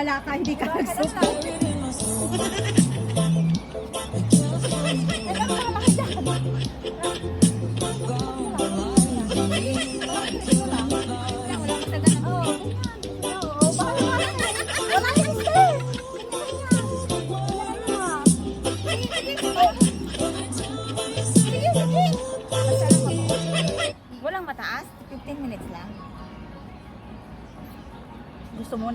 Wala ka, hindi ka nag-support.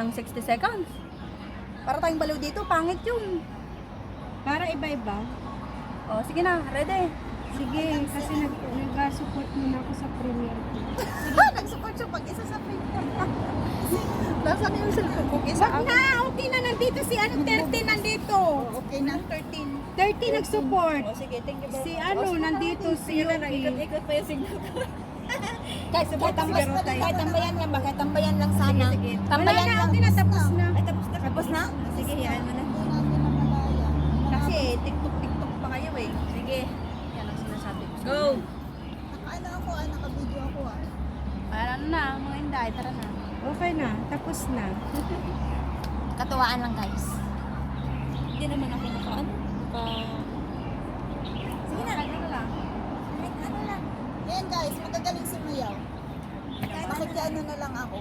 Ng 60 seconds? Para tayong baliw dito, pangit yun. Para iba-iba. O, sige na, ready. Sige, kasi nag nag-support muna ako sa Premier League. Nag-support siya pag isa sa printer. Nasaan yung cellphone ko? Isa Wag na, okay na nandito si ano, 13 nandito. Okay na. 13. 13 nag-support. O, sige, thank you very Si much. ano, O, sige na, nandito si Yogi. ikot-ikot pa yung signal ko. Kahit kahit tambayan, kahit tambayan lang ba? Kahit tambayan lang sana. Sige, sige. Wala Tambayan na, lang. okay na, tapos na. Ay, tapos na. Tapos na? Sige, hiyaan mo na. Kasi, tiktok-tiktok pa kayo eh. Sige. Yan ang sinasabi ko. Go! Naka-ano ako ah, naka-video ako ah. Ano na, mga inday, tara na. Okay na, tapos na. Katuwaan lang guys. Hindi naman ako naka, ano? Naka... Sige na. Ano lang. Kahit ano lang. Ayan guys, magagaling sumayaw. Makikiano na lang ako.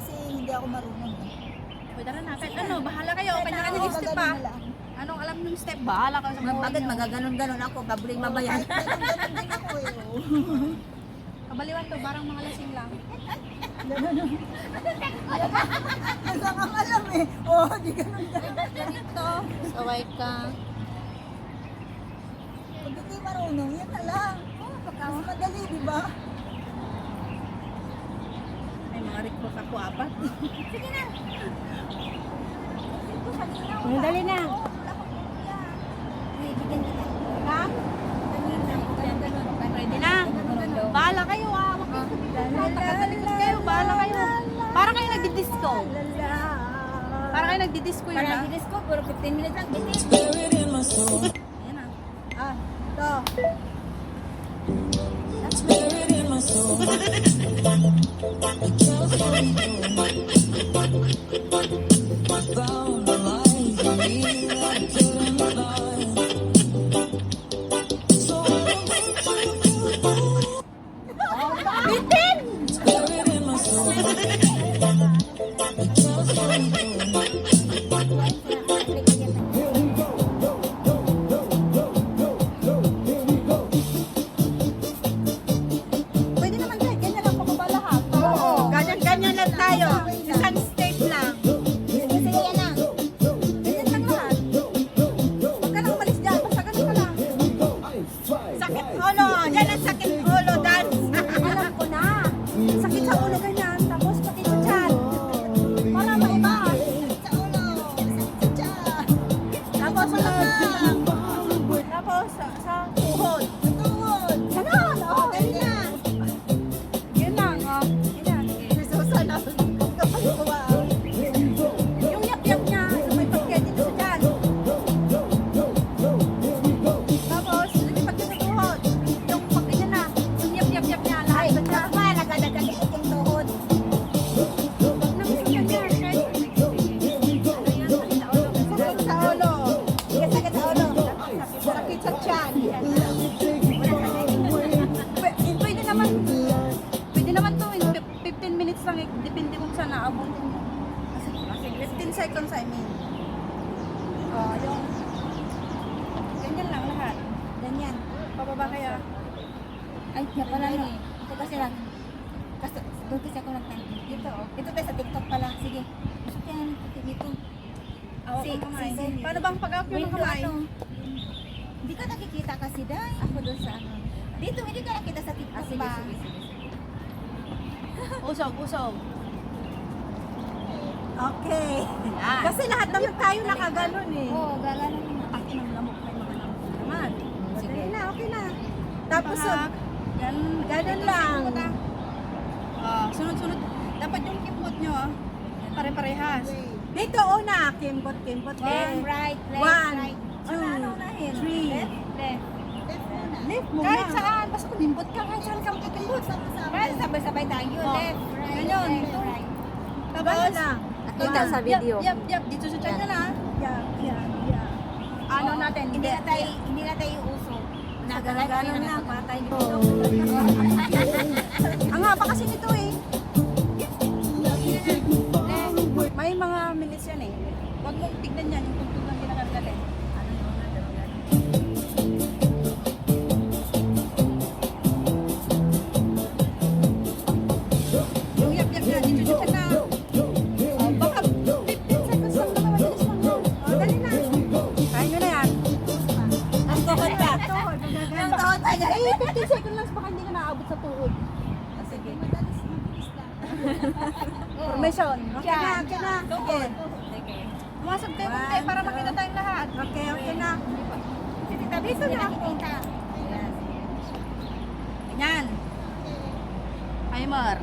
Kasi hindi ako marunong eh. Uy, tara na. Kahit ano, bahala kayo. Kanya kanya yung step pa. Anong alam yung step? Bahala ka sa Agad niyo. magaganon-ganon ako, babuling mabayan. Ganon-ganon din ako eh. Kabaliwan to, parang mga lasing lang. Ang ang alam eh. Oh, di ganon Ganito. Saway ka. Pag hindi marunong, yan na lang. Mas madali, di ba? May mga recruit ako apat. Sige na. Ito. Oh, dali na. Ready na? Bahala kayo ah. Nakagalikot kayo. Bahala kayo. Para kayo nagdi-disco. Para kayo nagdi-disco yun Parang bilis ko, puro 15 minutes lang. Bitin. Ayan ah. Ah, to. Thank you. Ay, yan pala no. Ito kasi lang. Kasi, doon kasi ako lang Dito, oh. Ito tayo sa TikTok pala. Sige. Gusto kaya nito dito. Ako Si- ang kamay. si. Paano bang pag-up yung Window kamay? Hindi ka nakikita kasi dahil ako doon sa ano. Dito, hindi ka nakita sa TikTok sige, pa. sige, sige. Usog, usog. Okay. Yan. Kasi lahat naman tayo nakaganon eh. Oo, oh, gagano naman. Pangin ng lamok may mga lamok na naman. Sige na, okay na. Tapos, Pahak. Ganun lang. Ah, sunod-sunod. Dapat yung kimbot nyo, ah, pare-parehas. Dito una, kimbot, kimbot. Left, Eh, right, left, One, right. two, Ano, ano three. Left, left. Left muna. Kahit saan, basta kumimbot ka, kahit saan ka magkikimbot. Kaya sabay-sabay tayo. Oh. Left, right, Ganyan. left, right. Ganun lang. At Kita sa video. Yap, yap, yap. Dito sa nyo na. Yap, yap, yap. Ano Oo. natin? Hindi na tayo, hindi na tayo Ganun na patay Ang haba kasi nito eh. May mga minutes yan eh. Huwag mong tignan yan, yung tugtog Dito na ako. Ayan. Ganyan. Timer.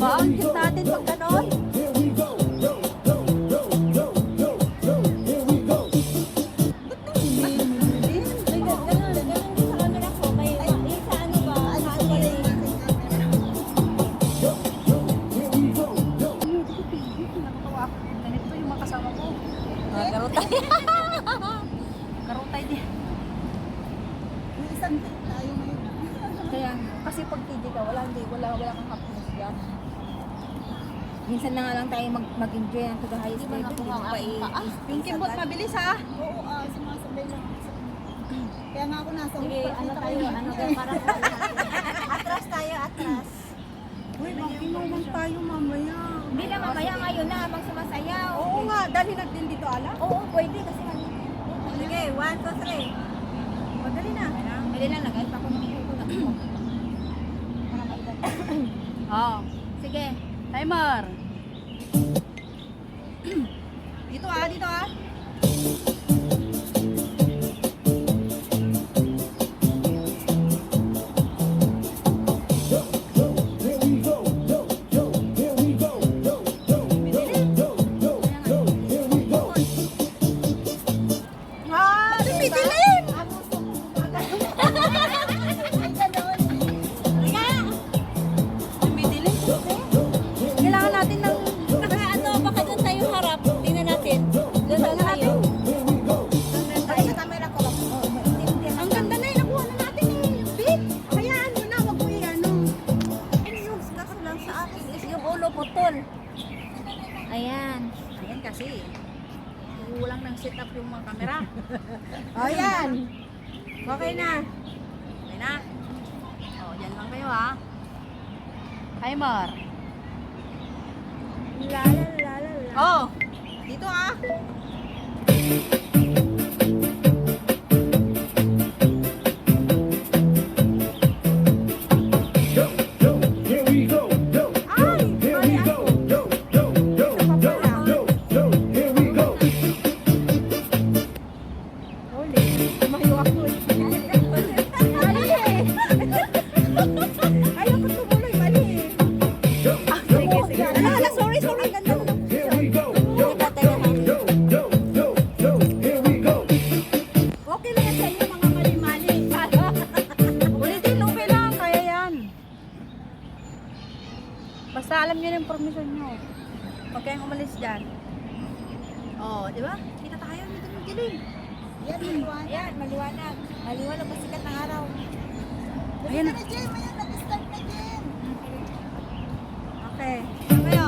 Ba? Ang cute natin pag ganon. Ako. Ganito yung. Garutay. Karutay din. Kaya, kasi pag TJ ka, wala, hindi, wala, wala kang happiness yan. Minsan na nga lang tayo mag- mag-enjoy ng to the highest Hindi ba level. nakuha mo ang paa? Yung kimbot mabilis ha. Oo, ah, sumasabay lang. Kaya nga ako nasa Sige, ano tayo, ano tayo, parang Atras tayo, atras. Uy, mag-inuman tayo mamaya. Hindi na mamaya ngayon na habang sumasayaw. Oo nga, dali natin dito ala. Oo, pwede kasi ano. Sige, one, two, three. Madali na. Pwede lang lagay pa kung hindi ko lang. Para mailan. Oo. Sige. Timer. putol. Ayan. Ayan kasi. Kulang ng setup yung mga camera. Oh, Ayan. Okay na. Okay na. O, oh, dyan lang kayo ha. Timer. La la la la. Oh. Dito ah. 哎，没有。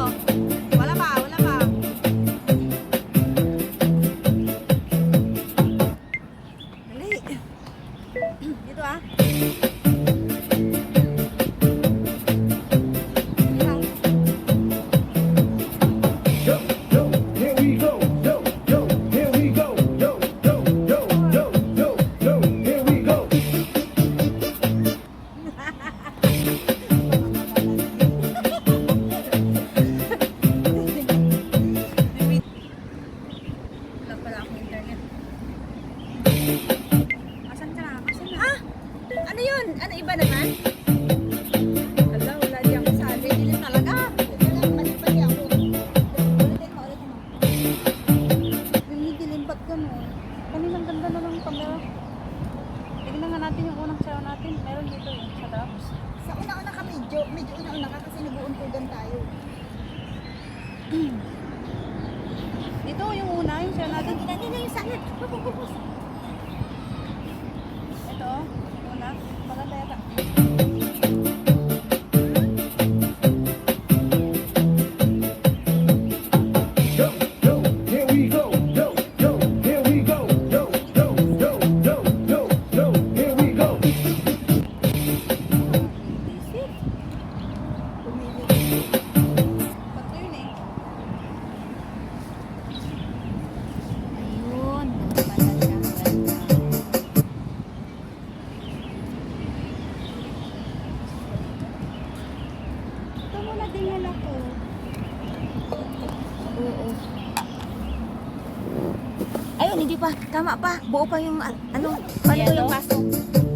Kaninang ganda na ng camera. Tignan nga natin yung unang sayo natin. Meron dito yung sa Dabs. Sa una-una ka medyo, medyo una-una ka kasi nag-uuntugan tayo. dito yung una, yung sayo natin. Tignan nila yung sana. Ito, una. pa. Tama pa. Buo pa yung ano. Panto yung pasok.